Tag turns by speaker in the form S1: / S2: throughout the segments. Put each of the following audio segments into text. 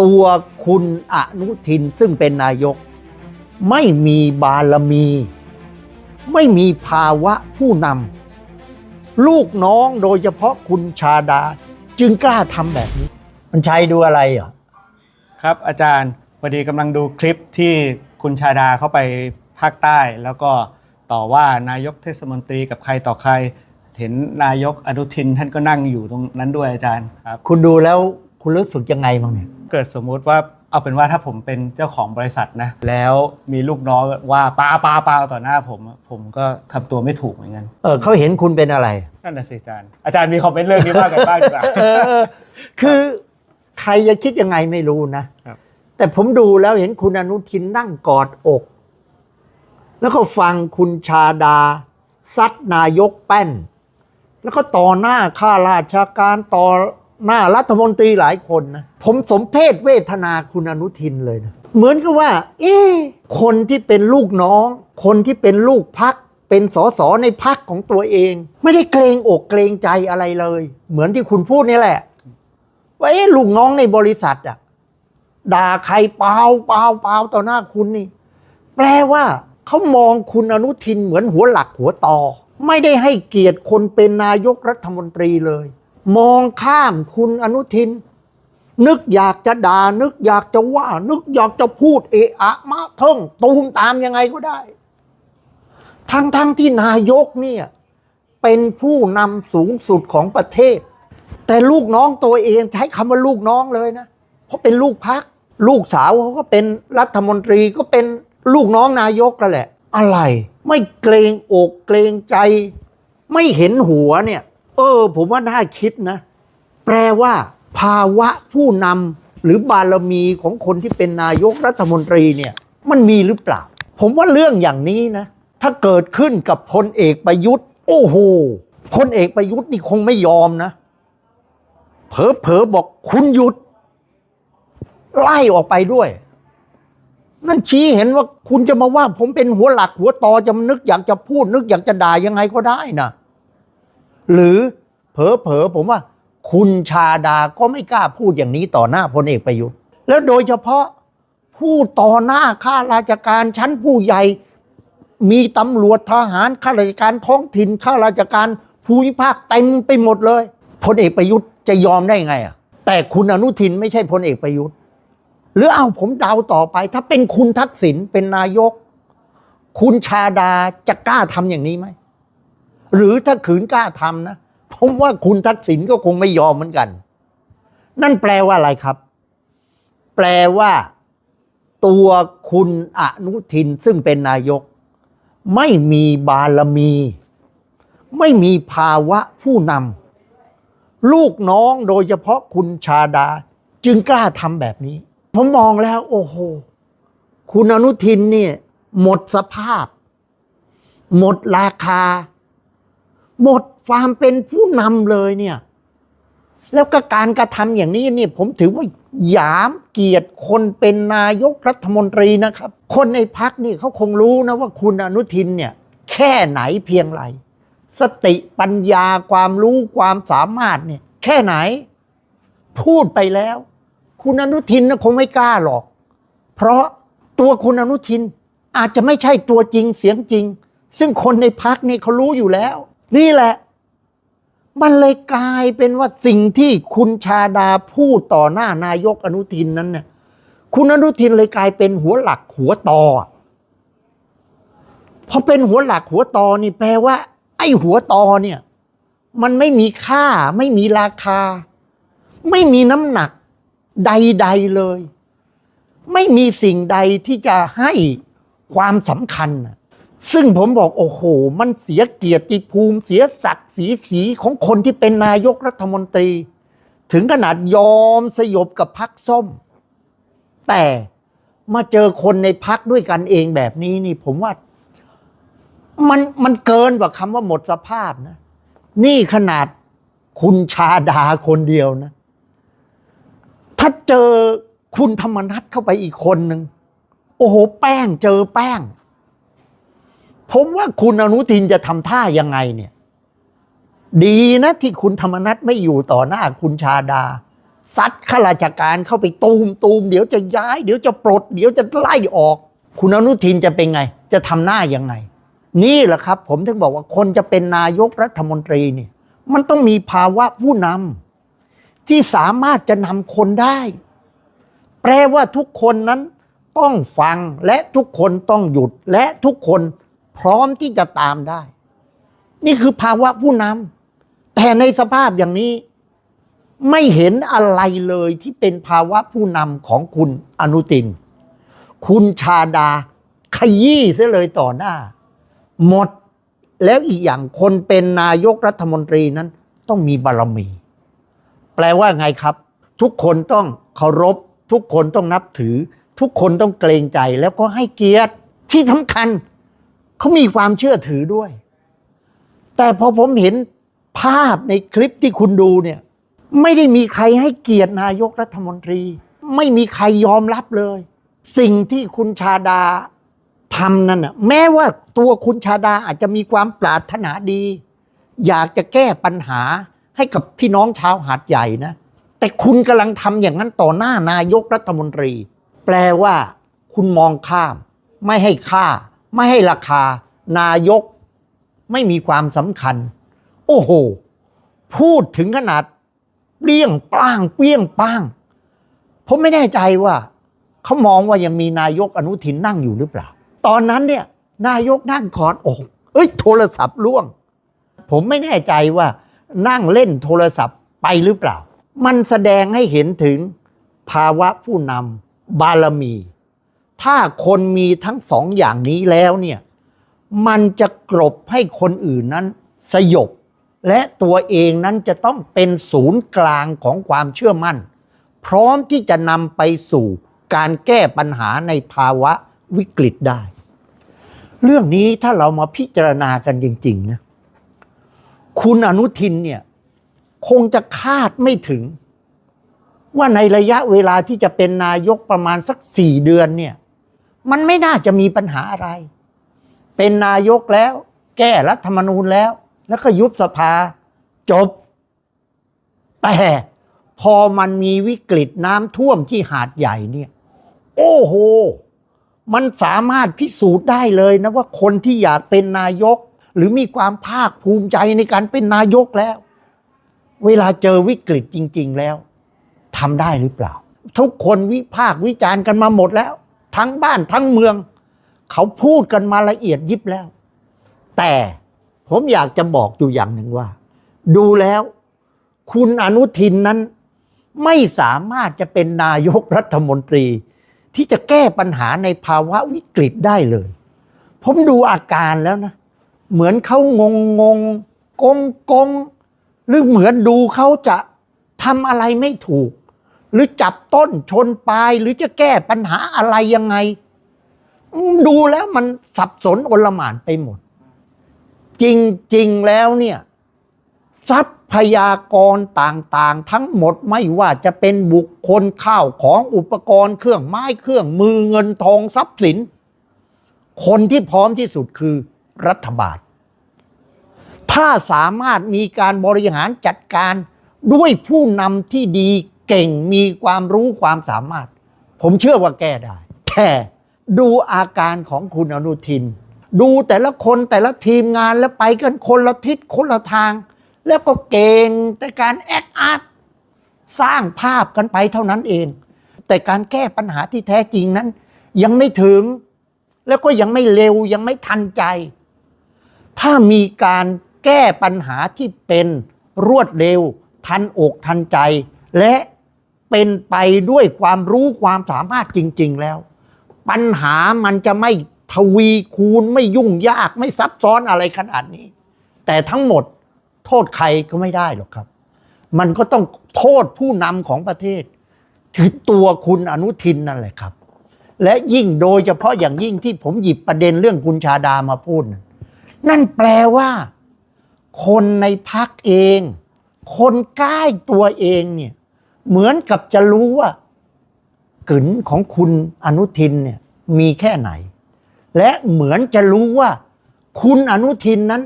S1: ตัวคุณอนุทินซึ่งเป็นนายก ไม่มีบารมี ไม่มีภาวะผู้นำลูกน้องโดยเฉพาะคุณชาดา จึงกล้าทำแบบนี้ มันใช้ดูอะไรเหรอ
S2: ครับอาจารย์พอดีกำลังดูคลิปที่คุณชาดาเข้าไปภาคใต้แล้วก็ต่อว่านายกเทศมนตรีกับใครต่อใคร เห็นนายกอนุทินท่านก็นั่งอยู่ตรงนั้นด้วยอาจารย์ครับ
S1: คุณดูแล้ว คุณรู้สึกยังไงบ้างเนี่ย
S2: เกิดสมมุติว่าเอาเป็นว่าถ้าผมเป็นเจ้าของบริษัทนะ แล้วมีลูกน้องว่าปาปาปาต่อหน้าผม ผมก็ทำตัวไม่ถูกเหมือนกัน
S1: เออเขาเห็นคุณเป็นอะไร
S2: นั่นน่ะสิอาจารย์อาจารย์มีคอมเมนต์เรื่องนี้มากกันบ้างดีกว่า
S1: เออคือใครจะคิดยังไงไม่รู้นะ
S2: ครับ
S1: แต่ผมดูแล้วเห็นคุณอนุทินนั่งกอดอก แล้วก็ฟังคุณชาดา ซัดนายกแป้น แล้วก็ต่อหน้าข้าราชการต่อ หน้ารัฐมนตรีหลายคนนะผมสมเพศเวทนาคุณอนุทินเลยนะเหมือนกับว่า เอ๊คนที่เป็นลูกน้อง คนที่เป็นลูกพักเป็นสสในพักของตัวเอง ไม่ได้เกรงอกเกรงใจอะไรเลย เหมือนที่คุณพูดนี่แหละ ว่าเอ๊ลูกน้องในบริษัทอะด่าใครเปล่าเปล่าเปล่าต่อหน้าคุณนี่ แปลว่าเขามองคุณอนุทินเหมือนหัวหลักหัวต่อ ไม่ได้ให้เกียรติคนเป็นนายกรัฐมนตรีเลย มองข้ามคุณอนุทิน นึกอยากจะด่า นึกอยากจะว่า นึกอยากจะพูดเอะอะมาเทิงตูมตามยังไงก็ได้ ทั้งทั้งที่นายกเนี่ย เป็นผู้นำสูงสุดของประเทศ แต่ลูกน้องตัวเองใช้คำว่าลูกน้องเลยนะ เพราะเป็นลูกพัก ลูกสาวเขาก็เป็นรัฐมนตรีก็เป็นลูกน้องนายกแล้วแหละ อะไร ไม่เกรงอกเกรงใจ ไม่เห็นหัวเนี่ย ออ ผมว่าน่าคิดนะ แปลว่า ภาวะผู้นำหรือบารมีของคนที่เป็นนายกรัฐมนตรีเนี่ย มันมีหรือเปล่า ผมว่าเรื่องอย่างนี้นะ ถ้าเกิดขึ้นกับพลเอกประยุทธ์ โอ้โหพลเอกประยุทธ์นี่คงไม่ยอมนะ เผลอๆบอกคุณหยุด ไล่ออกไปด้วย นั่นชี้เห็นว่าคุณจะมาว่า ผมเป็นหัวหลักหัวตอจะนึกอยากจะพูด นึกอยากจะด่ายังไงก็ได้นะ หรือเผลอๆผมว่า คุณชาดาก็ไม่กล้าพูดอย่างนี้ต่อหน้าพลเอกประยุทธ์ แล้วโดยเฉพาะพูดต่อหน้าข้าราชการชั้นผู้ใหญ่ มีตำรวจทหารข้าราชการท้องถิ่นข้าราชการภูมิภาคเต็มไปหมดเลยพลเอกประยุทธ์จะยอมได้ไงอะแต่คุณอนุทินไม่ใช่พลเอกประยุทธ์ หรือเอาผมเดาต่อไป ถ้าเป็นคุณทักษิณเป็นนายก คุณชาดาจะกล้าทำอย่างนี้ไหม หรือถ้าขืนกล้าทำนะผมว่าคุณทักษิณก็คงไม่ยอมเหมือนกัน นั่นแปลว่าอะไรครับ แปลว่า ตัวคุณอนุทินซึ่งเป็นนายก ไม่มีบารมี ไม่มีภาวะผู้นำลูกน้องโดยเฉพาะคุณชาดา จึงกล้าทำแบบนี้ ผมมองแล้ว โอ้โห คุณอนุทินเนี่ย หมดสภาพ หมดราคา หมดความเป็นผู้นำเลยเนี่ย แล้วก็การกระทำอย่างนี้เนี่ยผมถือว่าหยามเกียรติคนเป็นนายกรัฐมนตรีนะครับ คนในพักนี่เขาคงรู้นะว่าคุณอนุทินเนี่ยแค่ไหนเพียงไร สติปัญญาความรู้ความสามารถเนี่ยแค่ไหน พูดไปแล้ว คุณอนุทินนะคงไม่กล้าหรอก เพราะตัวคุณอนุทินอาจจะไม่ใช่ตัวจริงเสียงจริง ซึ่งคนในพักนี่เขารู้อยู่แล้ว นี่แหละ มันเลยกลายเป็นว่าสิ่งที่คุณชาดาพูดต่อหน้านายกอนุทินนั้นเนี่ย คุณอนุทินเลยกลายเป็นหัวหลักหัวตออพอเป็นหัวหลักหัวตอนี่แปลว่า ไอ้หัวตอเนี่ย มันไม่มีค่า ไม่มีราคา ไม่มีน้ำหนัก ใดๆเลย ไม่มีสิ่งใดที่จะให้ความสำคัญนะ ซึ่งผมบอกโอ้โห มันเสียเกียรติภูมิ เสียศักดิ์ศรีสีของคนที่เป็นนายกรัฐมนตรี ถึงขนาดยอมสยบกับพักส้ม แต่มาเจอคนในพักด้วยกันเองแบบนี้นี่ ผมว่า มันมันเกินกว่าคำว่าหมดสภาพนะ นี่ขนาดคุณชาดาคนเดียวนะ ถ้าเจอคุณธรรมนัฐเข้าไปอีกคนหนึ่ง โอ้โห แป้งเจอแป้ง ผมว่าคุณอนุทินจะทำท่ายังไงเนี่ย ดีนะที่คุณธรรมนัฐไม่อยู่ต่อหน้าคุณชาดาซัดข้าราชการเข้าไปตูมตูมเดี๋ยวจะย้าย เดี๋ยวจะปลด เดี๋ยวจะไล่ออก คุณอนุทินจะเป็นไง จะทำหน้ายังไง นี่แหละครับ ผมถึงบอกว่าคนจะเป็นนายกรัฐมนตรีเนี่ย มันต้องมีภาวะผู้นำที่สามารถจะนำคนได้ แปลว่าทุกคนนั้นต้องฟังและทุกคนต้องหยุดและทุกคน พร้อมที่จะตามได้ นี่คือภาวะผู้นำแต่ในสภาพอย่างนี้ ไม่เห็นอะไรเลยที่เป็นภาวะผู้นำของคุณอนุติน คุณชาดาขยี้เสียเลยต่อหน้า หมดแล้วอีกอย่างคนเป็นนายกรัฐมนตรีนั้น ต้องมีบารมี แปลว่าไงครับ ทุกคนต้องเคารพ ทุกคนต้องนับถือ ทุกคนต้องเกรงใจแล้วก็ให้เกียรติที่สำคัญ เขามีความเชื่อถือด้วย แต่พอผมเห็นภาพในคลิปที่คุณดูเนี่ย ไม่ได้มีใครให้เกียรตินายกรัฐมนตรี ไม่มีใครยอมรับเลย สิ่งที่คุณชาดาทำนั่นน่ะแม้ว่าตัวคุณชาดาอาจจะมีความปรารถนาดี อยากจะแก้ปัญหาให้กับพี่น้องชาวหาดใหญ่นะ แต่คุณกำลังทำอย่างนั้นต่อหน้านายกรัฐมนตรี แปลว่า คุณมองข้าม ไม่ให้ค่า ไม่ให้ราคานายกไม่มีความสำคัญ โอ้โห พูดถึงขนาดเปี้ยงป้าง เปี้ยงป้าง ผมไม่แน่ใจว่าเขามองว่ายังมีนายกอนุทินนั่งอยู่หรือเปล่า ตอนนั้นเนี่ย นายกนั่งกอดอกเอ้ย โทรศัพท์ล่วง ผมไม่แน่ใจว่านั่งเล่นโทรศัพท์ไปหรือเปล่า มันแสดงให้เห็นถึงภาวะผู้นำบารมี ถ้าคนมีทั้งสองอย่างนี้แล้วเนี่ยมันจะกลบให้คนอื่นนั้นสยบ และตัวเองนั้นจะต้องเป็นศูนย์กลางของความเชื่อมั่น พร้อมที่จะนำไปสู่การแก้ปัญหาในภาวะวิกฤตได้ เรื่องนี้ถ้าเรามาพิจารณากันจริงๆนะคุณอนุทินเนี่ยคงจะคาดไม่ถึง ว่าในระยะเวลาที่จะเป็นนายกประมาณสักสี่เดือนเนี่ย มันไม่น่าจะมีปัญหาอะไร เป็นนายกแล้ว แก้รัฐธรรมนูญแล้ว แล้วก็ยุบสภาจบ แต่พอมันมีวิกฤตน้ำท่วมที่หาดใหญ่เนี่ย โอ้โห มันสามารถพิสูจน์ได้เลยนะว่าคนที่อยากเป็นนายก หรือมีความภาคภูมิใจในการเป็นนายกแล้ว เวลาเจอวิกฤตจริง ๆ แล้วทำได้หรือเปล่า ทุกคนวิพากษ์วิจารณ์กันมาหมดแล้ว ทั้งบ้านทั้งเมือง เขาพูดกันมาละเอียดยิบแล้ว แต่ผมอยากจะบอกอยู่อย่างหนึ่งว่า ดูแล้ว คุณอนุทินนั้น ไม่สามารถจะเป็นนายกรัฐมนตรี ที่จะแก้ปัญหาในภาวะวิกฤตได้เลย ผมดูอาการแล้วนะ เหมือนเขางงงงกงกงหรือเหมือนดูเขาจะทำอะไรไม่ถูก หรือจับต้นชนปลาย หรือจะแก้ปัญหาอะไรยังไง ดูแล้วมันสับสนอลหม่านไปหมด จริง ๆ แล้วเนี่ย ทรัพยากรต่างๆ ทั้งหมดไม่ว่าจะเป็นบุคคลข้าวของอุปกรณ์เครื่องไม้เครื่องมือเงินทองทรัพย์สิน คนที่พร้อมที่สุดคือรัฐบาล ถ้าสามารถมีการบริหารจัดการด้วยผู้นำที่ดี เก่งมีความรู้ความสามารถ ผมเชื่อว่าแก้ได้ แต่ดูอาการของคุณอนุทิน ดูแต่ละคนแต่ละทีมงานแล้วไปกันคนละทิศคนละทาง แล้วก็เก่งแต่การแอคอาร์ตสร้างภาพกันไปเท่านั้นเอง แต่การแก้ปัญหาที่แท้จริงนั้น ยังไม่ถึง แล้วก็ยังไม่เร็วยังไม่ทันใจ ถ้ามีการแก้ปัญหาที่เป็นรวดเร็ว ทันอกทันใจ และ เป็นไปด้วยความรู้ความสามารถจริง ๆ แล้ว ปัญหามันจะไม่ทวีคูณไม่ยุ่งยากไม่ซับซ้อนอะไรขนาดนี้ แต่ทั้งหมดโทษใครก็ไม่ได้หรอกครับ มันก็ต้องโทษผู้นำของประเทศคือตัวคุณอนุทินนั่นแหละครับ และยิ่งโดยเฉพาะอย่างยิ่งที่ผมหยิบประเด็นเรื่องคุณชาดามาพูด นั่นนั่นแปลว่า คนในพักเอง คนใกล้ตัวเองเนี่ย เหมือนกับจะรู้ว่ากึ๋นของคุณอนุทินเนี่ยมีแค่ไหน และเหมือนจะรู้ว่า คุณอนุทินนั้น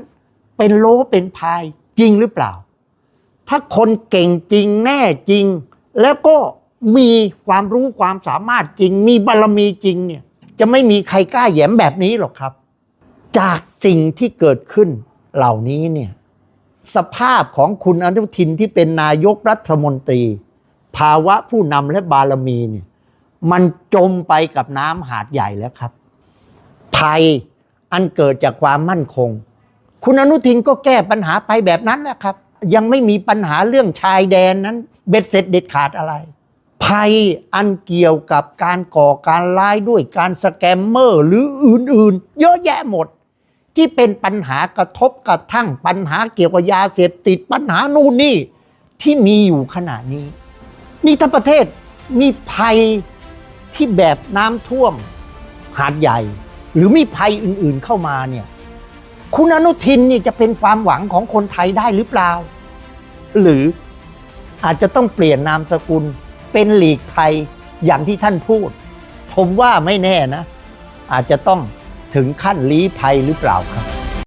S1: เป็นโลเป็นพายจริงหรือเปล่า ถ้าคนเก่งจริงแน่จริง แล้วก็มีความรู้ความสามารถจริง มีบารมีจริงเนี่ยจะไม่มีใครกล้าแย้มแบบนี้หรอกครับ จากสิ่งที่เกิดขึ้นเหล่านี้เนี่ยสภาพของคุณอนุทินที่เป็นนายกรัฐมนตรี ภาวะผู้นำและบารมีเนี่ยมันจมไปกับน้ำหาดใหญ่แล้วครับ ภัยอันเกิดจากความมั่นคง คุณอนุทินก็แก้ปัญหาไปแบบนั้นแหละครับ ยังไม่มีปัญหาเรื่องชายแดนนั้น เบ็ดเสร็จเด็ดขาดอะไร ภัยอันเกี่ยวกับการก่อการร้ายด้วยการสแกมเมอร์หรืออื่นๆ เยอะแยะหมด ที่เป็นปัญหากระทบกระทั่งปัญหาเกี่ยวกับยาเสพติดปัญหานู่นนี่ที่มีอยู่ขณะนี้ นี่ทั้งประเทศมีภัยที่แบบน้ำท่วมหาดใหญ่ หรือมีภัยอื่นๆเข้ามาเนี่ยคุณอนุทินนี่จะเป็นความหวังของคนไทยได้หรือเปล่า หรืออาจจะต้องเปลี่ยนนามสกุลเป็นหลีกภัยอย่างที่ท่านพูด ผมว่าไม่แน่นะ อาจจะต้องถึงขั้นลี้ภัยหรือเปล่าครับ